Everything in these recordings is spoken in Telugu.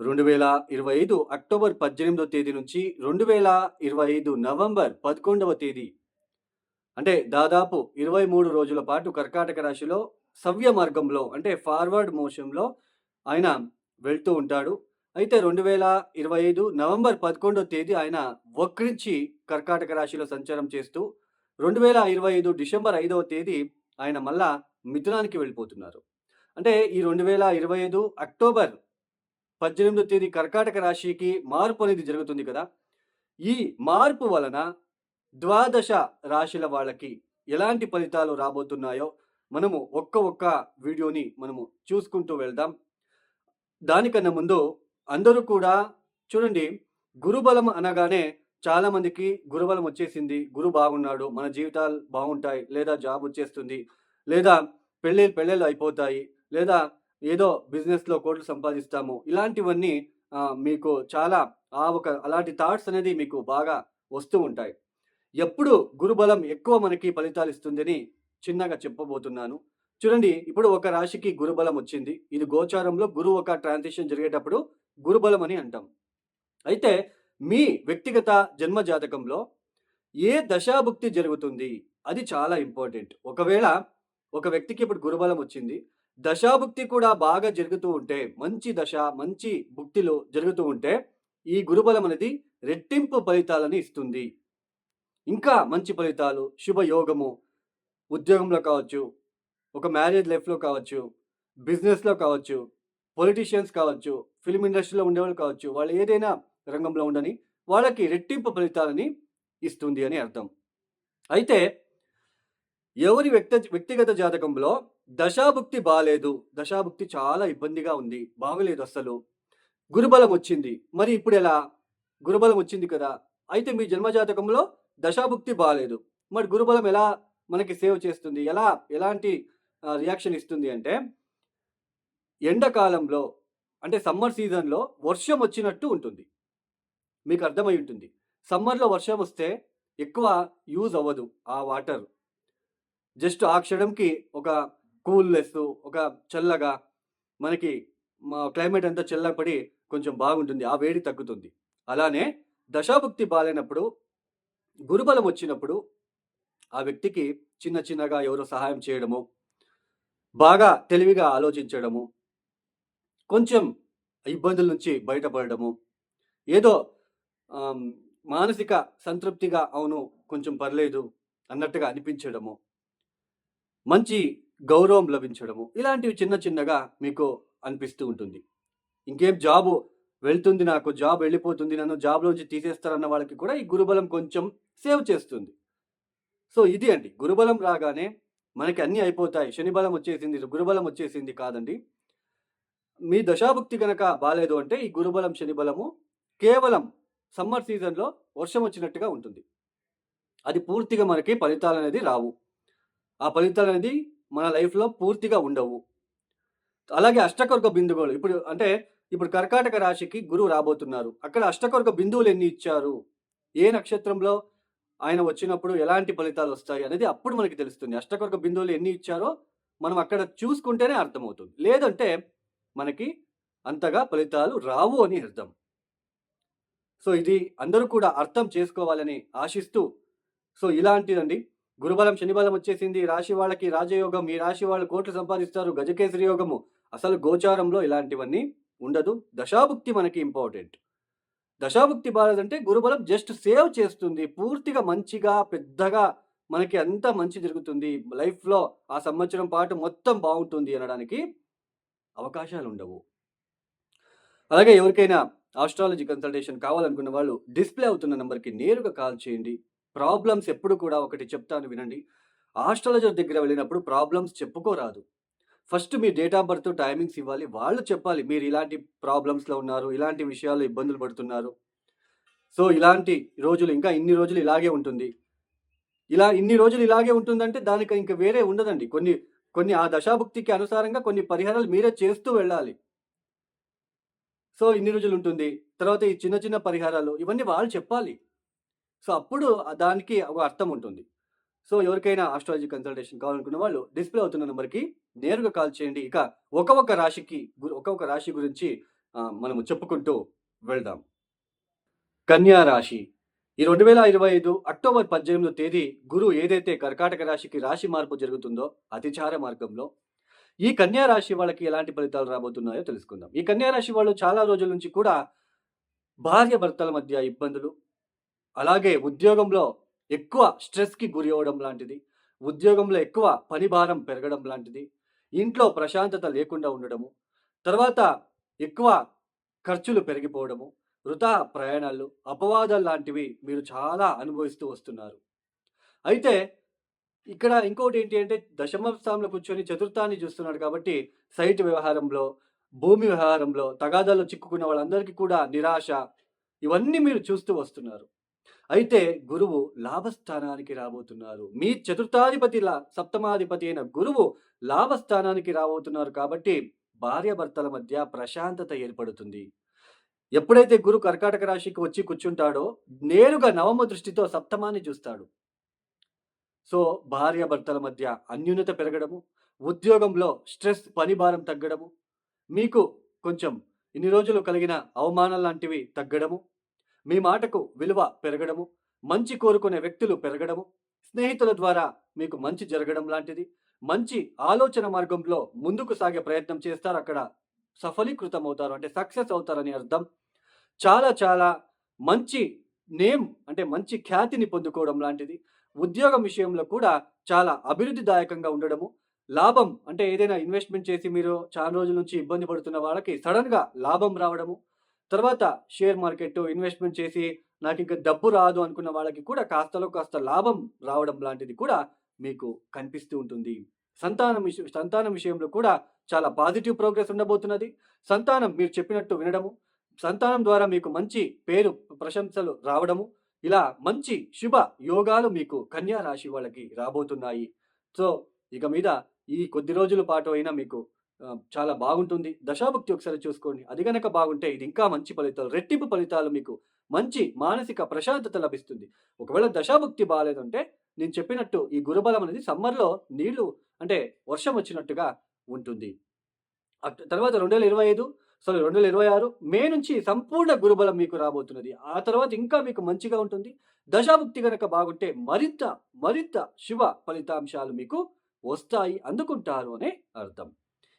రెండు వేల ఇరవై ఐదు అక్టోబర్ పద్దెనిమిదవ తేదీ నుంచి రెండు వేల ఇరవై ఐదు నవంబర్ పదకొండవ తేదీ. అంటే దాదాపు ఇరవై మూడు రోజుల పాటు కర్కాటక రాశిలో సవ్య మార్గంలో అంటే ఫార్వర్డ్ మోషన్లో ఆయన వెళ్తూ ఉంటాడు. అయితే రెండు వేల ఇరవై ఐదు నవంబర్ పదకొండవ తేదీ ఆయన వక్రించి కర్కాటక రాశిలో సంచారం చేస్తూ రెండు వేల ఇరవై ఐదు డిసెంబర్ ఐదవ తేదీ ఆయన మళ్ళా మిథునానికి వెళ్ళిపోతున్నారు. అంటే ఈ రెండు వేల ఇరవై ఐదు అక్టోబర్ పద్దెనిమిదో తేదీ కర్కాటక రాశికి మార్పు అనేది జరుగుతుంది కదా. ఈ మార్పు వలన ద్వాదశ రాశుల వాళ్ళకి ఎలాంటి ఫలితాలు రాబోతున్నాయో మనము ఒక్క ఒక్క వీడియోని మనము చూసుకుంటూ వెళ్దాం. దానికన్నా ముందు అందరూ కూడా చూడండి గురుబలం అనగానే చాలా మందికి గురుబలం వచ్చేసింది. గురు బాగున్నాడు మన జీవితాలు బాగుంటాయి లేదా జాబ్ వచ్చేస్తుంది లేదా పెళ్ళి పెళ్ళిళ్ళు అయిపోతాయి లేదా ఏదో బిజినెస్లో కోట్లు సంపాదిస్తాము. ఇలాంటివన్నీ మీకు చాలా ఆ ఒక అలాంటి థాట్స్ అనేది మీకు బాగా వస్తూ ఉంటాయి. ఎప్పుడు గురుబలం ఎక్కువ మనకి ఫలితాలు ఇస్తుందని చిన్నగా చెప్పబోతున్నాను. చూడండి ఇప్పుడు ఒక రాశికి గురుబలం వచ్చింది. ఇది గోచారంలో గురువు ఒక ట్రాన్సిషన్ జరిగేటప్పుడు గురుబలం అని అంటాం. అయితే మీ వ్యక్తిగత జన్మ జాతకంలో ఏ దశాభుక్తి జరుగుతుంది? అది చాలా ఇంపార్టెంట్ ఒకవేళ ఒక వ్యక్తికి ఇప్పుడు గురుబలం వచ్చింది దశాభుక్తి కూడా బాగా జరుగుతూ ఉంటే మంచి దశ మంచి భుక్తిలో జరుగుతూ ఉంటే ఈ గురుబలం అనేది రెట్టింపు ఫలితాలని ఇస్తుంది. ఇంకా మంచి ఫలితాలు శుభయోగము ఉద్యోగంలో కావచ్చు ఒక మ్యారేజ్ లైఫ్లో కావచ్చు బిజినెస్లో కావచ్చు పొలిటీషియన్స్ కావచ్చు ఫిల్మ్ ఇండస్ట్రీలో ఉండేవాళ్ళు కావచ్చు వాళ్ళు ఏదైనా రంగంలో ఉండని వాళ్ళకి రెట్టింపు ఫలితాలని ఇస్తుంది అని అర్థం. అయితే ఎవరి వ్యక్త వ్యక్తిగత జాతకంలో దశాభుక్తి బాగాలేదు దశాభుక్తి చాలా ఇబ్బందిగా ఉంది. బాగలేదు అస్సలు. గురుబలం వచ్చింది. మరి ఇప్పుడు ఎలా? గురుబలం వచ్చింది కదా. అయితే మీ జన్మజాతకంలో దశాభుక్తి బాగాలేదు మరి గురుబలం ఎలా మనకి సేవ్ చేస్తుంది? ఎలా? ఎలాంటి రియాక్షన్ ఇస్తుంది అంటే ఎండాకాలంలో అంటే సమ్మర్ సీజన్లో వర్షం వచ్చినట్టు ఉంటుంది. మీకు అర్థమై ఉంటుంది. సమ్మర్లో వర్షం వస్తే ఎక్కువ యూజ్ అవ్వదు ఆ వాటర్. జస్ట్ ఆ క్షణంకి ఒక కూల్నెస్ ఒక చల్లగా మనకి మా క్లైమేట్ అంతా చల్లపడి కొంచెం బాగుంటుంది ఆ వేడి తగ్గుతుంది. అలానే దశాభుక్తి బాలైనప్పుడు గురుబలం వచ్చినప్పుడు ఆ వ్యక్తికి చిన్న చిన్నగా ఎవరో సహాయం చేయడము బాగా తెలివిగా ఆలోచించడము కొంచెం ఇబ్బందుల నుంచి బయటపడడము ఏదో మానసిక సంతృప్తిగా అవును కొంచెం పర్లేదు అన్నట్టుగా అనిపించడము. మంచి గౌరవం లభించడము. ఇలాంటివి చిన్న చిన్నగా మీకు అనిపిస్తూ ఉంటుంది. ఇంకేం జాబు వెళ్తుంది నాకు జాబ్ వెళ్ళిపోతుంది నన్ను జాబ్లోంచి తీసేస్తారన్న వాళ్ళకి కూడా ఈ గురుబలం కొంచెం సేవ్ చేస్తుంది. సో ఇది అండి. గురుబలం రాగానే మనకి అన్నీ అయిపోతాయి. శనిబలం వచ్చేసింది గురుబలం వచ్చేసింది కాదండి. మీ దశాభుక్తి కనుక బాగాలేదు అంటే ఈ గురుబలం శనిబలము కేవలం సమ్మర్ సీజన్లో వర్షం వచ్చినట్టుగా ఉంటుంది. అది పూర్తిగా మనకి ఫలితాలు అనేది రావు. ఆ ఫలితాలు అనేది మన లైఫ్లో పూర్తిగా ఉండవు. అలాగే అష్టకొరక బిందువులు ఇప్పుడు అంటే ఇప్పుడు కర్కాటక రాశికి గురువు రాబోతున్నారు. అక్కడ అష్టకొరక బిందువులు ఎన్ని ఇచ్చారు? ఏ నక్షత్రంలో ఆయన వచ్చినప్పుడు ఎలాంటి ఫలితాలు వస్తాయి అనేది అప్పుడు మనకి తెలుస్తుంది. అష్టకొరక బిందువులు ఎన్ని ఇచ్చారో మనం అక్కడ చూసుకుంటేనే అర్థమవుతుంది. లేదంటే మనకి అంతగా ఫలితాలు రావు అని అర్థం. సో ఇది అందరూ కూడా అర్థం చేసుకోవాలని ఆశిస్తూ సో ఇలాంటిదండి. గురుబలం శనిబలం వచ్చేసింది. రాశి వాళ్ళకి రాజయోగం ఈ రాశి వాళ్ళు కోట్లు సంపాదిస్తారు. గజకేసరి యోగము. అసలు గోచారంలో ఇలాంటివన్నీ ఉండదు. దశాభుక్తి మనకి ఇంపార్టెంట్. దశాభుక్తి బాలేదంటే గురుబలం జస్ట్ సేవ్ చేస్తుంది. పూర్తిగా మంచిగా పెద్దగా మనకి అంతా మంచి జరుగుతుంది. లైఫ్లో ఆ సంవత్సరం పాటు మొత్తం బాగుంటుంది అనడానికి అవకాశాలు ఉండవు. అలాగే ఎవరికైనా ఆస్ట్రాలజీ కన్సల్టేషన్ కావాలనుకున్న వాళ్ళు డిస్ప్లే అవుతున్న నెంబర్కి నేరుగా కాల్ చేయండి. ప్రాబ్లమ్స్ ఎప్పుడు కూడా ఒకటి చెప్తాను వినండి. ఆస్ట్రాలజర్ దగ్గర వెళ్ళినప్పుడు ప్రాబ్లమ్స్ చెప్పుకోరాదు. ఫస్ట్ మీ డేట్ ఆఫ్ బర్త్ టైమింగ్స్ ఇవ్వాలి. వాళ్ళు చెప్పాలి మీరు ఇలాంటి ప్రాబ్లమ్స్లో ఉన్నారు ఇలాంటి విషయాలు ఇబ్బందులు పడుతున్నారు. సో ఇలాంటి రోజులు ఇంకా ఇన్ని రోజులు ఇలాగే ఉంటుంది. ఇలా ఇన్ని రోజులు ఇలాగే ఉంటుందంటే దానికి ఇంకా వేరే ఉండదండి. కొన్ని కొన్ని ఆ దశాభుక్తికి అనుసారంగా కొన్ని పరిహారాలు మీరే చేస్తూ వెళ్ళాలి. సో ఇన్ని రోజులు ఉంటుంది. తర్వాత ఈ చిన్న చిన్న పరిహారాలు ఇవన్నీ వాళ్ళు చెప్పాలి. సో అప్పుడు దానికి ఒక అర్థం ఉంటుంది. సో ఎవరికైనా ఆస్ట్రాలజీ కన్సల్టేషన్ కావాలనుకున్న వాళ్ళు డిస్ప్లే అవుతున్న నెంబర్కి నేరుగా కాల్ చేయండి. ఇక ఒక ఒక రాశికి ఒక్కొక్క రాశి గురించి మనము చెప్పుకుంటూ వెళ్దాం. కన్యా రాశి. ఈ రెండు వేల ఇరవై ఐదు అక్టోబర్ పద్దెనిమిదో తేదీ గురు ఏదైతే కర్కాటక రాశికి రాశి మార్పు జరుగుతుందో అతిచార మార్గంలో ఈ కన్యా రాశి వాళ్ళకి ఎలాంటి ఫలితాలు రాబోతున్నాయో తెలుసుకుందాం. ఈ కన్యా రాశి వాళ్ళు చాలా రోజుల నుంచి కూడా భార్య భర్తల మధ్య ఇబ్బందులు అలాగే ఉద్యోగంలో ఎక్కువ స్ట్రెస్కి గురి అవ్వడం లాంటిది ఉద్యోగంలో ఎక్కువ పని భారం పెరగడం లాంటిది ఇంట్లో ప్రశాంతత లేకుండా ఉండడము తర్వాత ఎక్కువ ఖర్చులు పెరిగిపోవడము వృధా ప్రయాణాలు అపవాదాలు లాంటివి మీరు చాలా అనుభవిస్తూ వస్తున్నారు. అయితే ఇక్కడ ఇంకోటి ఏంటి అంటే దశమ స్థానంలో కూర్చొని చతుర్థాన్ని చూస్తున్నాడు కాబట్టి సైట్ వ్యవహారంలో భూమి వ్యవహారంలో తగాదాల్లో చిక్కుకున్న వాళ్ళందరికీ కూడా నిరాశ ఇవన్నీ మీరు చూస్తూ వస్తున్నారు. అయితే గురువు లాభస్థానానికి రాబోతున్నారు. మీ చతుర్థాధిపతి సప్తమాధిపతి అయిన గురువు లాభస్థానానికి రాబోతున్నారు కాబట్టి భార్యాభర్తల మధ్య ప్రశాంతత ఏర్పడుతుంది. ఎప్పుడైతే గురు కర్కాటక రాశికి వచ్చి కూర్చుంటాడో నేరుగా నవమ దృష్టితో సప్తమాన్ని చూస్తాడు. సో భార్యాభర్తల మధ్య అన్యూనత పెరగడము ఉద్యోగంలో స్ట్రెస్ పని భారం తగ్గడము మీకు కొంచెం ఇన్ని రోజులు కలిగిన అవమానం లాంటివి తగ్గడము మీ మాటకు విలువ పెరగడము మంచి కోరుకునే వ్యక్తులు పెరగడము స్నేహితుల ద్వారా మీకు మంచి జరగడం లాంటిది మంచి ఆలోచన మార్గంలో ముందుకు సాగే ప్రయత్నం చేస్తారు అక్కడ సఫలీకృతం అవుతారు అంటే సక్సెస్ అవుతారని అర్థం. చాలా చాలా మంచి నేమ్ అంటే మంచి ఖ్యాతిని పొందుకోవడం లాంటిది. ఉద్యోగం విషయంలో కూడా చాలా అభివృద్ధిదాయకంగా ఉండడము. లాభం అంటే ఏదైనా ఇన్వెస్ట్మెంట్ చేసి మీరు చాలా రోజుల నుంచి ఇబ్బంది పడుతున్న వాళ్ళకి సడన్గా లాభం రావడము తర్వాత షేర్ మార్కెట్ ఇన్వెస్ట్మెంట్ చేసి నాకు ఇంకా డబ్బు రాదు అనుకున్న వాళ్ళకి కూడా కాస్తలో కాస్త లాభం రావడం లాంటిది కూడా మీకు కనిపిస్తూ ఉంటుంది. సంతానం విషయం సంతానం విషయంలో కూడా చాలా పాజిటివ్ ప్రోగ్రెస్ ఉండబోతున్నది. సంతానం మీరు చెప్పినట్టు వినడము. సంతానం ద్వారా మీకు మంచి పేరు ప్రశంసలు రావడము. ఇలా మంచి శుభ యోగాలు మీకు కన్యా రాశి వాళ్ళకి రాబోతున్నాయి. సో ఇక మీద ఈ కొద్ది రోజుల పాటు అయినా మీకు చాలా బాగుంటుంది. దశాభక్తి ఒకసారి చూసుకోండి. అది గనక బాగుంటే ఇది ఇంకా మంచి ఫలితాలు రెట్టింపు ఫలితాలు మీకు మంచి మానసిక ప్రశాంతత లభిస్తుంది. ఒకవేళ దశాభక్తి బాగాలేదంటే నేను చెప్పినట్టు ఈ గురుబలం అనేది సమ్మర్లో నీళ్ళు అంటే వర్షం వచ్చినట్టుగా ఉంటుంది. తర్వాత రెండు వేల ఇరవై ఐదు సారీ రెండు వేల ఇరవై ఆరు మే నుంచి సంపూర్ణ గురుబలం మీకు రాబోతున్నది. ఆ తర్వాత ఇంకా మీకు మంచిగా ఉంటుంది. దశాభుక్తి కనుక బాగుంటే మరింత మరింత శుభ ఫలితాంశాలు మీకు వస్తాయి. అందుకుంటారు అనే అర్థం.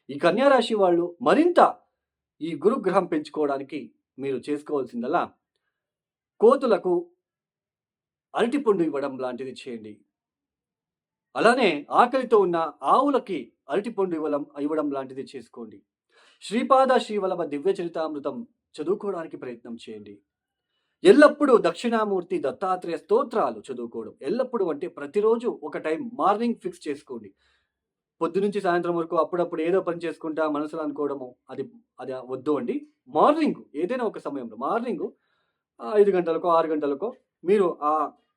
ఈ కన్యారాశి వాళ్ళు మరింత ఈ గురుగ్రహం పెంచుకోవడానికి మీరు చేసుకోవాల్సిందల్లా కోతులకు అరటిపండు ఇవ్వడం లాంటిది చేయండి. అలానే ఆకలితో ఉన్న ఆవులకి అరటిపండు ఇవ్వడం ఇవ్వడం లాంటిది చేసుకోండి. శ్రీపాద శ్రీవల్లభ దివ్య చరితామృతం చదువుకోవడానికి ప్రయత్నం చేయండి. ఎల్లప్పుడూ దక్షిణామూర్తి దత్తాత్రేయ స్తోత్రాలు చదువుకోవడం ఎల్లప్పుడూ అంటే ప్రతిరోజు ఒక టైం మార్నింగ్ ఫిక్స్ చేసుకోండి. పొద్దు నుంచి సాయంత్రం వరకు అప్పుడప్పుడు ఏదో పని చేసుకుంటా మనసులో అనుకోవడము అది అది వద్దు అండి. మార్నింగ్ ఏదైనా ఒక సమయంలో మార్నింగ్ ఐదు గంటలకో ఆరు గంటలకో మీరు ఆ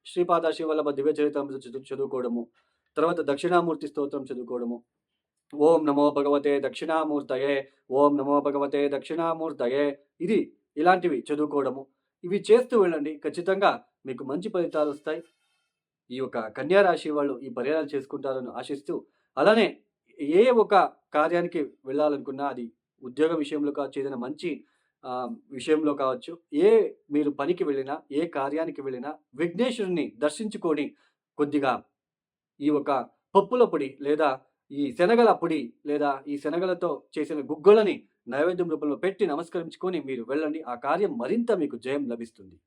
శ్రీపాద శివల్లభ దివ్య చరిత్రం చదువుకోవడము తర్వాత దక్షిణామూర్తి స్తోత్రం చదువుకోవడము. ఓం నమో భగవతే దక్షిణామూర్తయే ఓం నమో భగవతే దక్షిణామూర్తయే ఇది ఇలాంటివి చదువుకోవడము. ఇవి చేస్తూ వెళ్ళండి. ఖచ్చితంగా మీకు మంచి ఫలితాలు వస్తాయి. ఈ యొక్క కన్యారాశి వాళ్ళు ఈ పరిహారాలు చేసుకుంటారని ఆశిస్తూ అలానే ఏ ఒక కార్యానికి వెళ్ళాలనుకున్నా అది ఉద్యోగ విషయంలో కావచ్చు ఏదైనా మంచి విషయంలో కావచ్చు ఏ మీరు పనికి వెళ్ళినా ఏ కార్యానికి వెళ్ళినా విఘ్నేశ్వరుని దర్శించుకొని కొద్దిగా ఈ ఒక పప్పుల పొడి లేదా ఈ శనగల పొడి లేదా ఈ శనగలతో చేసిన గుగ్గలని నైవేద్యం రూపంలో పెట్టి నమస్కరించుకొని మీరు వెళ్ళండి. ఆ కార్యం మరింత మీకు జయం లభిస్తుంది.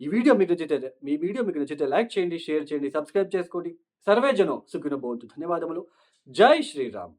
ఈ వీడియో మీకు నచ్చితే మీ వీడియో మీకు నచ్చితే లైక్ చేయండి షేర్ చేయండి సబ్స్క్రైబ్ చేసుకోండి. సర్వే జనం సుఖిన ధన్యవాదములు. జై శ్రీరామ్